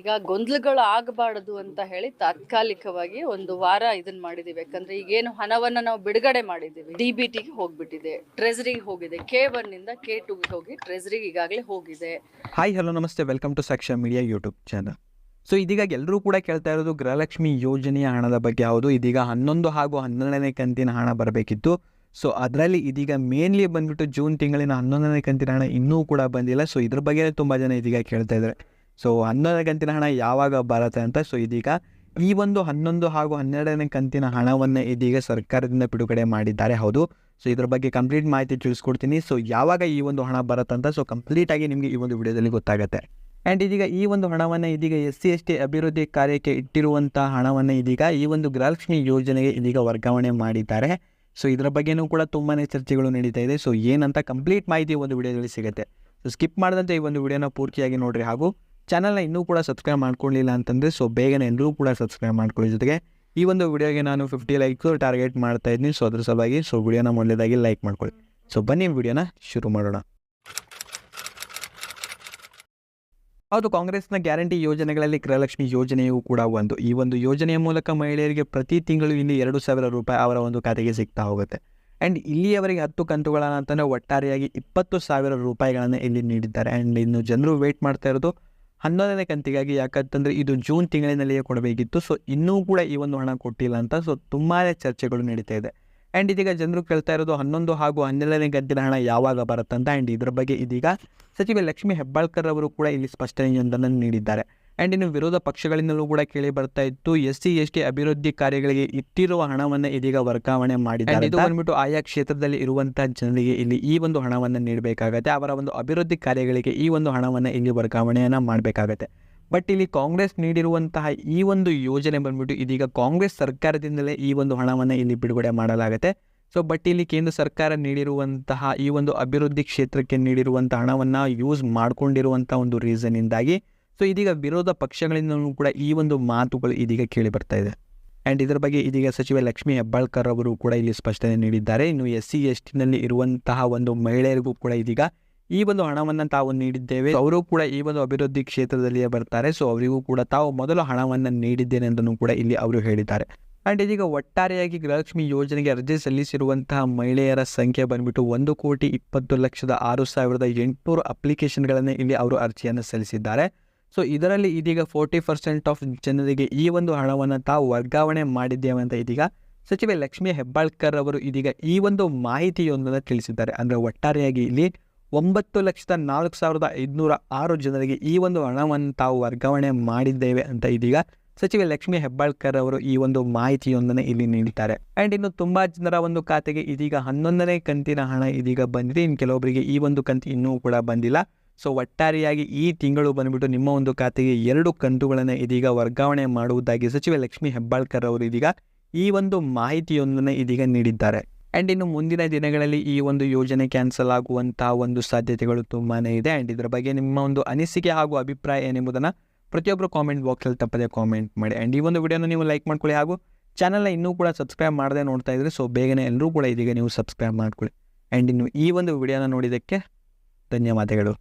ಈಗ ಗೊಂದಲಗಳು ಆಗಬಾರದು ಅಂತ ಹೇಳಿ ತಾತ್ಕಾಲಿಕವಾಗಿ ಒಂದು ವಾರ ಇದನ್ನ ಮಾಡಿದೀವಿ. ಯಾಕಂದ್ರೆ ಈಗೇನು ಹಣವನ್ನ ನಾವು ಬಿಡುಗಡೆ ಮಾಡಿದೀವಿ. ಡಿ ಬಿ ಟಿಗೆ ಹೋಗ್ಬಿಟ್ಟಿದೆ. ಟ್ರೆಜರಿಗೆ ಹೋಗಿದೆ. ಕೆ ಒನ್ನಿಂದ ಕೆ ಟೂಗೆ ಹೋಗಿ ಟ್ರೆಜರಿಗೆ ಈಗಾಗಲೇ ಹೋಗಿದೆ. ಹಾಯ್ ಹಲೋ ನಮಸ್ತೆ. Welcome to Saksha media YouTube channel so ಇದೀಗ ಎಲ್ಲರೂ ಕೂಡ ಕೇಳ್ತಾ ಇರೋದು ಗೃಹಲಕ್ಷ್ಮಿ ಯೋಜನೆಯ ಹಣದ ಬಗ್ಗೆ. ಯಾವುದು ಇದೀಗ ಹನ್ನೊಂದು ಹಾಗೂ ಹನ್ನೆರಡನೇ ಕಂತಿನ ಹಣ ಬರಬೇಕಿತ್ತು. ಸೊ ಅದರಲ್ಲಿ ಇದೀಗ ಮೇನ್ಲಿ ಬಂದ್ಬಿಟ್ಟು ಜೂನ್ ತಿಂಗಳಿನ ಹನ್ನೊಂದನೇ ಕಂತಿನ ಹಣ ಇನ್ನೂ ಕೂಡ ಬಂದಿಲ್ಲ. ಸೊ ಇದ್ರ ಬಗ್ಗೆ ತುಂಬ ಜನ ಇದೀಗ ಕೇಳ್ತಾ ಇದ್ದಾರೆ. ಸೊ ಹನ್ನೊಂದನೇ ಕಂತಿನ ಹಣ ಯಾವಾಗ ಬರುತ್ತೆ ಅಂತ? ಸೊ ಇದೀಗ ಈ ಒಂದು ಹನ್ನೊಂದು ಹಾಗೂ ಹನ್ನೆರಡನೇ ಕಂತಿನ ಹಣವನ್ನು ಇದೀಗ ಸರ್ಕಾರದಿಂದ ಬಿಡುಗಡೆ ಮಾಡಿದ್ದಾರೆ. ಹೌದು. ಸೊ ಇದ್ರ ಬಗ್ಗೆ ಕಂಪ್ಲೀಟ್ ಮಾಹಿತಿ ತಿಳಿಸ್ಕೊಡ್ತೀನಿ. ಸೊ ಯಾವಾಗ ಈ ಒಂದು ಹಣ ಬರುತ್ತಂತ ಸೊ ಕಂಪ್ಲೀಟಾಗಿ ನಿಮಗೆ ಈ ಒಂದು ವಿಡಿಯೋದಲ್ಲಿ ಗೊತ್ತಾಗುತ್ತೆ. ಆ್ಯಂಡ್ ಇದೀಗ ಈ ಒಂದು ಹಣವನ್ನು ಇದೀಗ ಎಸ್ ಸಿ, ಎಸ್ ಟಿ ಅಭಿವೃದ್ಧಿ ಕಾರ್ಯಕ್ಕೆ ಇಟ್ಟಿರುವಂಥ ಹಣವನ್ನು ಇದೀಗ ಈ ಒಂದು ಗೃಹಲಕ್ಷ್ಮಿ ಯೋಜನೆಗೆ ಇದೀಗ ವರ್ಗಾವಣೆ ಮಾಡಿದ್ದಾರೆ. ಸೊ ಇದರ ಬಗ್ಗೆನೂ ಕೂಡ ತುಂಬಾ ಚರ್ಚೆಗಳು ನಡೀತಾ ಇದೆ. ಸೊ ಏನಂತ ಕಂಪ್ಲೀಟ್ ಮಾಹಿತಿ ಒಂದು ವಿಡಿಯೋದಲ್ಲಿ ಸಿಗುತ್ತೆ. ಸೊ ಸ್ಕಿಪ್ ಮಾಡಿದಂತೆ ಈ ಒಂದು ವಿಡಿಯೋನ ಪೂರ್ತಿಯಾಗಿ ನೋಡಿರಿ ಹಾಗೂ ಚಾನಲ್ನ ಇನ್ನೂ ಕೂಡ ಸಬ್ಸ್ಕ್ರೈಬ್ ಮಾಡ್ಕೊಳ್ಳಿಲ್ಲ ಅಂತಂದರೆ ಸೊ ಬೇಗನೆ ಎಲ್ಲರೂ ಕೂಡ ಸಬ್ಸ್ಕ್ರೈಬ್ ಮಾಡ್ಕೊಳ್ಳಿ ಜೊತೆಗೆ. ಈ ಒಂದು ವಿಡಿಯೋಗೆ ನಾನು ಫಿಫ್ಟಿ ಲೈಕ್ಸು ಟಾರ್ಗೆಟ್ ಮಾಡ್ತಾ ಇದ್ದೀನಿ. ಸೊ ಅದ್ರ ಸಲುವಾಗಿ ಸೊ ವಿಡಿಯೋನ ಮೊದಲೇದಾಗಿ ಲೈಕ್ ಮಾಡ್ಕೊಳ್ಳಿ. ಸೊ ಬನ್ನಿ ವಿಡಿಯೋನ ಶುರು ಮಾಡೋಣ. ಹೌದು, ಕಾಂಗ್ರೆಸ್ನ ಗ್ಯಾರಂಟಿ ಯೋಜನೆಗಳಲ್ಲಿ ಗೃಹಲಕ್ಷ್ಮಿ ಯೋಜನೆಯೂ ಕೂಡ ಒಂದು. ಈ ಒಂದು ಯೋಜನೆಯ ಮೂಲಕ ಮಹಿಳೆಯರಿಗೆ ಪ್ರತಿ ತಿಂಗಳು ಇಲ್ಲಿ ಎರಡು ಸಾವಿರ ರೂಪಾಯಿ ಅವರ ಒಂದು ಖಾತೆಗೆ ಸಿಗ್ತಾ ಹೋಗುತ್ತೆ. ಆ್ಯಂಡ್ ಇಲ್ಲಿಯವರೆಗೆ ಹತ್ತು ಕಂತುಗಳನ್ನು ಅಂತಂದರೆ ಒಟ್ಟಾರೆಯಾಗಿ ಇಪ್ಪತ್ತು ಸಾವಿರ ರೂಪಾಯಿಗಳನ್ನು ಇಲ್ಲಿ ನೀಡಿದ್ದಾರೆ. ಆ್ಯಂಡ್ ಇನ್ನು ಜನರು ವೇಟ್ ಮಾಡ್ತಾ ಇರೋದು ಹನ್ನೊಂದನೇ ಕಂತಿಗಾಗಿ ಯಾಕಂತಂದರೆ ಇದು ಜೂನ್ ತಿಂಗಳಿನಲ್ಲಿಯೇ ಕೊಡಬೇಕಿತ್ತು. ಸೊ ಇನ್ನೂ ಕೂಡ ಈ ಒಂದು ಹಣ ಕೊಟ್ಟಿಲ್ಲ ಅಂತ ಸೊ ತುಂಬಾ ಚರ್ಚೆಗಳು ನಡೀತಾ ಇದೆ. ಆ್ಯಂಡ್ ಇದೀಗ ಜನರು ಕೇಳ್ತಾ ಇರೋದು ಹನ್ನೊಂದು ಹಾಗೂ ಹನ್ನೆರಡನೇ ಕಂತಿನ ಹಣ ಯಾವಾಗ ಬರುತ್ತಂತ ಆ್ಯಂಡ್ ಇದರ ಬಗ್ಗೆ ಇದೀಗ ಸಚಿವೆ ಲಕ್ಷ್ಮಿ ಹೆಬ್ಬಾಳ್ಕರ್ ಅವರು ಕೂಡ ಇಲ್ಲಿ ಸ್ಪಷ್ಟನೆಯೊಂದನ್ನು ನೀಡಿದ್ದಾರೆ. ಆ್ಯಂಡ್ ಇನ್ನು ವಿರೋಧ ಪಕ್ಷಗಳಿಂದಲೂ ಕೂಡ ಕೇಳಿ ಬರ್ತಾ ಇತ್ತು. ಎಸ್ ಸಿ ಎಸ್ ಟಿ ಅಭಿವೃದ್ಧಿ ಕಾರ್ಯಗಳಿಗೆ ಇಟ್ಟಿರುವ ಹಣವನ್ನು ಇದೀಗ ವರ್ಗಾವಣೆ ಮಾಡಿದ್ದಾರೆ. ಇದು ಬಂದ್ಬಿಟ್ಟು ಆಯಾ ಕ್ಷೇತ್ರದಲ್ಲಿ ಇರುವಂತಹ ಜನರಿಗೆ ಇಲ್ಲಿ ಈ ಒಂದು ಹಣವನ್ನು ನೀಡಬೇಕಾಗತ್ತೆ. ಅವರ ಒಂದು ಅಭಿವೃದ್ಧಿ ಕಾರ್ಯಗಳಿಗೆ ಈ ಒಂದು ಹಣವನ್ನು ಇಲ್ಲಿ ವರ್ಗಾವಣೆಯನ್ನು ಮಾಡಬೇಕಾಗತ್ತೆ. ಬಟ್ ಇಲ್ಲಿ ಕಾಂಗ್ರೆಸ್ ನೀಡಿರುವಂತಹ ಈ ಒಂದು ಯೋಜನೆ ಬಂದ್ಬಿಟ್ಟು ಇದೀಗ ಕಾಂಗ್ರೆಸ್ ಸರ್ಕಾರದಿಂದಲೇ ಈ ಒಂದು ಹಣವನ್ನು ಇಲ್ಲಿ ಬಿಡುಗಡೆ ಮಾಡಲಾಗುತ್ತೆ. ಸೊ ಬಟ್ ಇಲ್ಲಿ ಕೇಂದ್ರ ಸರ್ಕಾರ ನೀಡಿರುವಂತಹ ಈ ಒಂದು ಅಭಿವೃದ್ಧಿ ಕ್ಷೇತ್ರಕ್ಕೆ ನೀಡಿರುವಂಥ ಹಣವನ್ನು ಯೂಸ್ ಮಾಡಿಕೊಂಡಿರುವಂಥ ಒಂದು ರೀಸನ್ನಿಂದಾಗಿ ಸೊ ಇದೀಗ ವಿರೋಧ ಪಕ್ಷಗಳಿಂದಲೂ ಕೂಡ ಈ ಒಂದು ಮಾತುಗಳು ಇದೀಗ ಕೇಳಿ ಬರ್ತಾ ಇದೆ. ಆ್ಯಂಡ್ ಇದರ ಬಗ್ಗೆ ಇದೀಗ ಸಚಿವೆ ಲಕ್ಷ್ಮಿ ಹೆಬ್ಬಾಳ್ಕರ್ ಅವರು ಕೂಡ ಇಲ್ಲಿ ಸ್ಪಷ್ಟನೆ ನೀಡಿದ್ದಾರೆ. ಇನ್ನು ಎಸ್ ಸಿ ಎಸ್ ಟಿನಲ್ಲಿ ಇರುವಂತಹ ಒಂದು ಮಹಿಳೆಯರಿಗೂ ಕೂಡ ಇದೀಗ ಈ ಒಂದು ಹಣವನ್ನು ತಾವು ನೀಡಿದ್ದೇವೆ. ಅವರು ಕೂಡ ಈ ಒಂದು ಅಭಿವೃದ್ಧಿ ಕ್ಷೇತ್ರದಲ್ಲಿಯೇ ಬರ್ತಾರೆ. ಸೊ ಅವರಿಗೂ ಕೂಡ ತಾವು ಮೊದಲು ಹಣವನ್ನು ನೀಡಿದ್ದೇನೆ ಅಂತಲೂ ಕೂಡ ಇಲ್ಲಿ ಅವರು ಹೇಳಿದ್ದಾರೆ. ಆ್ಯಂಡ್ ಇದೀಗ ಒಟ್ಟಾರೆಯಾಗಿ ಗೃಹಲಕ್ಷ್ಮಿ ಯೋಜನೆಗೆ ಅರ್ಜಿ ಸಲ್ಲಿಸಿರುವಂತಹ ಮಹಿಳೆಯರ ಸಂಖ್ಯೆ ಬಂದ್ಬಿಟ್ಟು ಒಂದು ಕೋಟಿ ಇಪ್ಪತ್ತು ಲಕ್ಷದ ಆರು ಸಾವಿರದ ಎಂಟುನೂರು ಅಪ್ಲಿಕೇಶನ್ಗಳನ್ನು ಇಲ್ಲಿ ಅವರು ಅರ್ಜಿಯನ್ನು ಸಲ್ಲಿಸಿದ್ದಾರೆ. ಸೊ ಇದರಲ್ಲಿ ಇದೀಗ ಫೋರ್ಟಿ ಪರ್ಸೆಂಟ್ ಆಫ್ ಜನರಿಗೆ ಈ ಒಂದು ಹಣವನ್ನು ತಾವು ವರ್ಗಾವಣೆ ಮಾಡಿದ್ದೇವೆ ಅಂತ ಇದೀಗ ಸಚಿವೆ ಲಕ್ಷ್ಮಿ ಹೆಬ್ಬಾಳ್ಕರ್ ಅವರು ಇದೀಗ ಈ ಒಂದು ಮಾಹಿತಿಯೊಂದನ್ನು ತಿಳಿಸಿದ್ದಾರೆ. ಅಂದರೆ ಒಟ್ಟಾರೆಯಾಗಿ ಇಲ್ಲಿ ಒಂಬತ್ತು ಲಕ್ಷದ ನಾಲ್ಕು ಸಾವಿರದ ಐದುನೂರ ಆರು ಜನರಿಗೆ ಈ ಒಂದು ಹಣವನ್ನು ತಾವು ವರ್ಗಾವಣೆ ಮಾಡಿದ್ದೇವೆ ಅಂತ ಇದೀಗ ಸಚಿವೆ ಲಕ್ಷ್ಮಿ ಹೆಬ್ಬಾಳ್ಕರ್ ಅವರು ಈ ಒಂದು ಮಾಹಿತಿಯೊಂದನ್ನು ಇಲ್ಲಿ ನೀಡಿದ್ದಾರೆ. ಆ್ಯಂಡ್ ಇನ್ನು ತುಂಬ ಜನರ ಒಂದು ಖಾತೆಗೆ ಇದೀಗ ಹನ್ನೊಂದನೇ ಕಂತಿನ ಹಣ ಇದೀಗ ಬಂದಿದೆ. ಇನ್ನು ಕೆಲವೊಬ್ಬರಿಗೆ ಈ ಒಂದು ಕಂತು ಇನ್ನೂ ಕೂಡ ಬಂದಿಲ್ಲ. ಸೊ ಒಟ್ಟಾರೆಯಾಗಿ ಈ ತಿಂಗಳು ಬಂದ್ಬಿಟ್ಟು ನಿಮ್ಮ ಒಂದು ಖಾತೆಗೆ ಎರಡು ಕಂತುಗಳನ್ನು ಇದೀಗ ವರ್ಗಾವಣೆ ಮಾಡುವುದಾಗಿ ಸಚಿವೆ ಲಕ್ಷ್ಮಿ ಹೆಬ್ಬಾಳ್ಕರ್ ಅವರು ಇದೀಗ ಈ ಒಂದು ಮಾಹಿತಿಯೊಂದನ್ನು ಇದೀಗ ನೀಡಿದ್ದಾರೆ. ಆ್ಯಂಡ್ ಇನ್ನು ಮುಂದಿನ ದಿನಗಳಲ್ಲಿ ಈ ಒಂದು ಯೋಜನೆ ಕ್ಯಾನ್ಸಲ್ ಆಗುವಂತಹ ಒಂದು ಸಾಧ್ಯತೆಗಳು ತುಂಬಾ ಇದೆ. ಆ್ಯಂಡ್ ಇದರ ಬಗ್ಗೆ ನಿಮ್ಮ ಒಂದು ಅನಿಸಿಕೆ ಹಾಗೂ ಅಭಿಪ್ರಾಯ ಏನೆಂಬುದನ್ನು ಪ್ರತಿಯೊಬ್ಬರು ಕಾಮೆಂಟ್ ಬಾಕ್ಸಲ್ಲಿ ತಪ್ಪದೆ ಕಾಮೆಂಟ್ ಮಾಡಿ. ಆ್ಯಂಡ್ ಈ ಒಂದು ವಿಡಿಯೋನ ನೀವು ಲೈಕ್ ಮಾಡ್ಕೊಳ್ಳಿ ಹಾಗೂ ಚಾನಲ್ನ ಇನ್ನೂ ಕೂಡ ಸಬ್ಸ್ಕ್ರೈಬ್ ಮಾಡದೆ ನೋಡ್ತಾ ಇದ್ರೆ ಸೊ ಬೇಗನೆ ಎಲ್ಲರೂ ಕೂಡ ಇದೀಗ ನೀವು ಸಬ್ಸ್ಕ್ರೈಬ್ ಮಾಡ್ಕೊಳ್ಳಿ. ಆ್ಯಂಡ್ ಇನ್ನು ಈ ಒಂದು ವಿಡಿಯೋನ ನೋಡಿದ್ದಕ್ಕೆ ಧನ್ಯವಾದಗಳು.